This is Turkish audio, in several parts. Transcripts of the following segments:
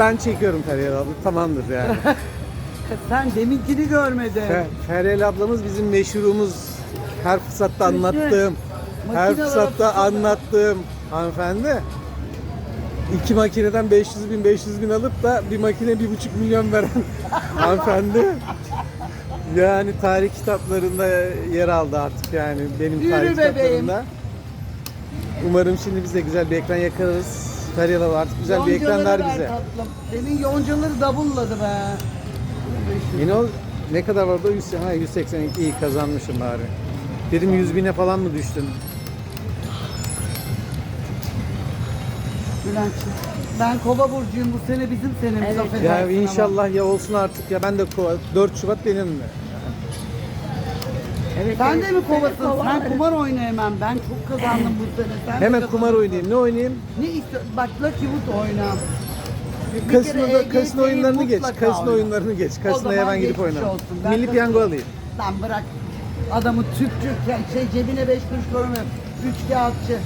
Ben çekiyorum Feryal abla. Tamamdır yani. Sen deminkini görmedin. Fe- Feryal ablamız bizim meşhurumuz. Her fırsatta anlattığım. Her fırsatta arası- anlattığım hanımefendi. İki makineden 500 bin 500 bin alıp da bir makine bir buçuk milyon veren hanımefendi. Yani tarih kitaplarında yer aldı artık yani benim Yürü tarih bebeğim. kitaplarında. Umarım şimdi biz de güzel bir ekran yakarız. Abla artık güzel bir ekran ver bize. tatlım. Demin yoncaları double be. Yine o ne kadar vardı? o? 100, ha 182 iyi kazanmışım bari. Dedim 100 bine falan mı düştün? Bülent'ciğim. Ben kova burcuyum. Bu sene bizim senemiz. Evet. Ya ama. inşallah ya olsun artık ya ben de kova. 4 Şubat benim de. Evet, Sen evet, de mi kovasın? evet, Sen kumar oynayamam. Ben çok kazandım bu sene. Sen de Hemen kazandın. kumar oynayayım. Ne oynayayım? Ne istiyorsun? Bak Lucky Wood oyna. Bir Kasino, kere kasino oyunlarını geç. mutlaka Kasino oyna. oyunlarını geç. Kasinoya zaman ben gidip geçmiş oynarım. olsun. Ben Milli kasino- piyango alayım. Lan bırak. Adamı Türkçü şey cebine beş kuruş koymuyor. Üç kağıtçı.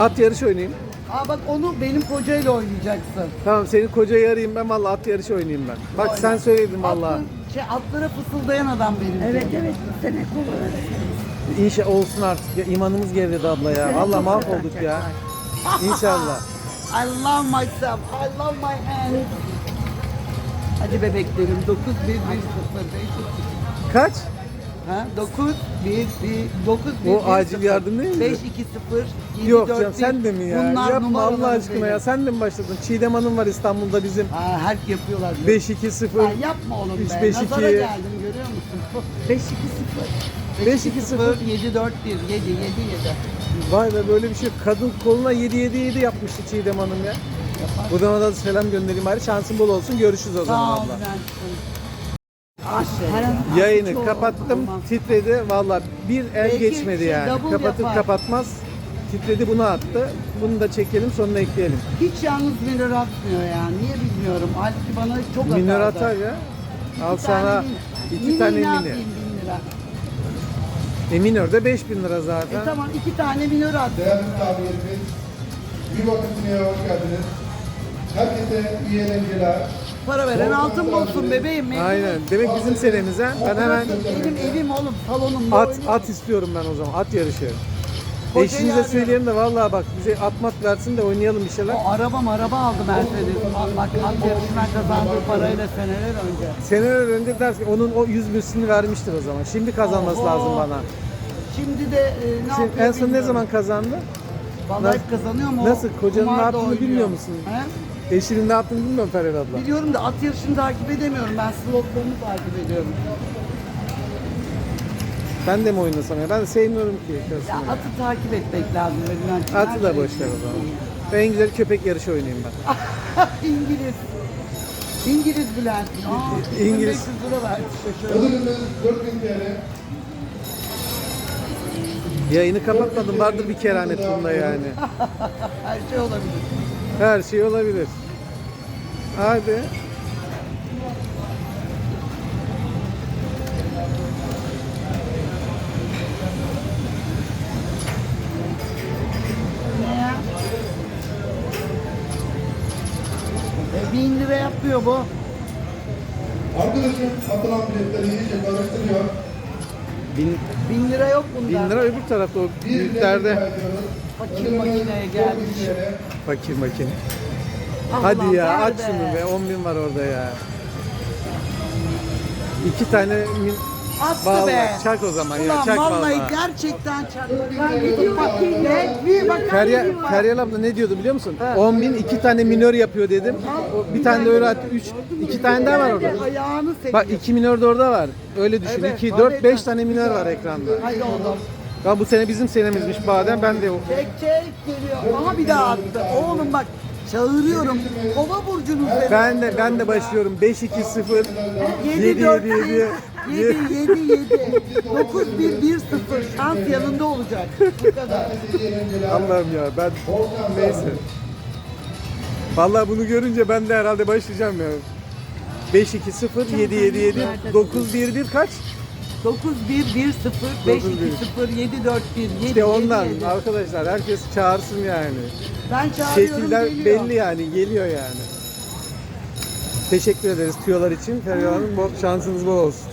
At yarışı oynayayım. Aa bak onu benim kocayla oynayacaksın. Tamam senin kocayı arayayım ben vallahi at yarışı oynayayım ben. Bak Oyna. sen söyledin vallahi. Atlı- şey, atlara fısıldayan adam benim. Evet evet bu sene kova. İnşa olsun artık ya imanımız geriledi abla ya. çok mahvolduk ya. İnşallah. I love myself. I love my hands. Hadi bebeklerim 9 1 1 0 5 Kaç? Ha 9 1 1 9 1 O acil yardım değil mi? 5 2 0 7 Yok 4 canım sen de mi ya? Bunlar Yapma Allah numaralarım aşkına benim. ya. Sen de mi başladın? Çiğdem Hanım var İstanbul'da bizim. Ha her yapıyorlar. 5-2-0. Ya yapma oğlum Üç, be. beş, Nazara iki. geldim görüyor musun? 5 2 0. 5 2 5-2-0. 0 7 4 1 7 7 7. Vay be böyle bir şey. Kadın koluna 7-7-7 yapmıştı Çiğdem Hanım ya. Buradan da selam göndereyim bari. Şansın bol olsun. Görüşürüz o zaman Sağ ol abla. Bülent'ciğim. Yayını kapattım. Titredi. Valla bir el Belki geçmedi şey, yani. double Kapatır yapar. kapatmaz. Titredi bunu attı. Bunu da çekelim sonuna ekleyelim. Hiç yalnız minör atmıyor ya. Niye bilmiyorum. Halbuki bana çok Minör atardı. atar ya. Al İki sana tane iki mini. tane Mini ne mini. yapayım bin lira? E minör de 5000 lira E zaten. tamam iki tane minör at. Değerli misafirlerimiz, bir vakit Sine'ye hoş geldiniz. Herkese iyi eğlenceler. Para veren altın bulsun bebeğim. memnun Aynen. Demek bizim senemiz ha. Ben hemen Benim evim oğlum salonumda at at istiyorum ben o zaman. At yarışı. Eşinize yarıyorum. söyleyelim de vallahi bak bize atmat versin de oynayalım bir şeyler. O arabam araba aldı Mercedes. Bak at yarışından kazandığı parayla seneler önce. Seneler önce ders onun o 100 mislini vermiştir o zaman. Şimdi kazanması Oho. lazım bana. Şimdi de e, ne Şimdi yapıyor en son ne bilmiyorum. zaman kazandı? Vallahi Nasıl- kazanıyor mu? nasıl? Kocanın Kumar ne yaptığını oynuyor. bilmiyor musun? He? Eşinin ne yaptığını bilmiyorum Ferhat abla. Biliyorum da at yarışını takip edemiyorum. Ben slotlarını takip ediyorum. Ben de mi oynasam ya? Ben sevmiyorum ki Ya kasını. atı takip etmek lazım. Bülent'ciğim. Atı da boş ver o zaman. Ben en güzel köpek yarışı oynayayım ben. İngiliz. İngiliz Bülent. Aa, İngiliz. 500 lira verdi şaşırdım. Ödülümüz 4000 TL. Yayını kapatmadım. Vardır bir keramet bunda yani. Her şey olabilir. Her şey olabilir. Hadi. E, bin lira yapıyor bu. Arkadaşım atılan biletleri iyice karıştırıyor. Bin, Bin lira yok bunda. bin lira öbür tarafta o büyüklerde. Fakir makineye 4000 gelmiş. Fakir makine. Allah Hadi ya ver aç şunu be 10 bin var orada ya. İki tane min... Attı Vallahi be. çak o zaman ya, Ulan çak vallahi. vallahi. gerçekten çak. Ben gidiyor bakayım ne? Bir bakar Feryal, mıyım? Feryal abla ne diyordu biliyor musun? 10 bin iki tane minör yapıyor dedim. O, bir tane de öyle attı. Üç, iki tane daha var orada. Ayağını sekti. Bak iki minör de orada var. Öyle düşün. Evet, 2, tabii 4, 5 efendim. tane minör var ekranda. Hadi oğlum. Ya bu sene bizim senemizmiş badem. Ben de Çek çek geliyor. Aha bir daha attı. Oğlum bak çağırıyorum. Kova burcunuz seni. ben de ben de başlıyorum. 5 2 0 7 7 4 7 7 7 7 9 1 1 0 şans yanında olacak. Bu kadar. Allah'ım ya ben neyse. Vallahi bunu görünce ben de herhalde başlayacağım ya. 5 2 0 7 7 7 9 1 1 kaç? 9 1 1 0 5 Dokuz, 2 bir. 0 7 4 1 7 İşte ondan 7, 7. arkadaşlar herkes çağırsın yani. Ben çağırıyorum Şekiller geliyor. belli yani geliyor yani. Teşekkür ederiz tüyolar için. Feriha Hanım bol, şansınız bol olsun.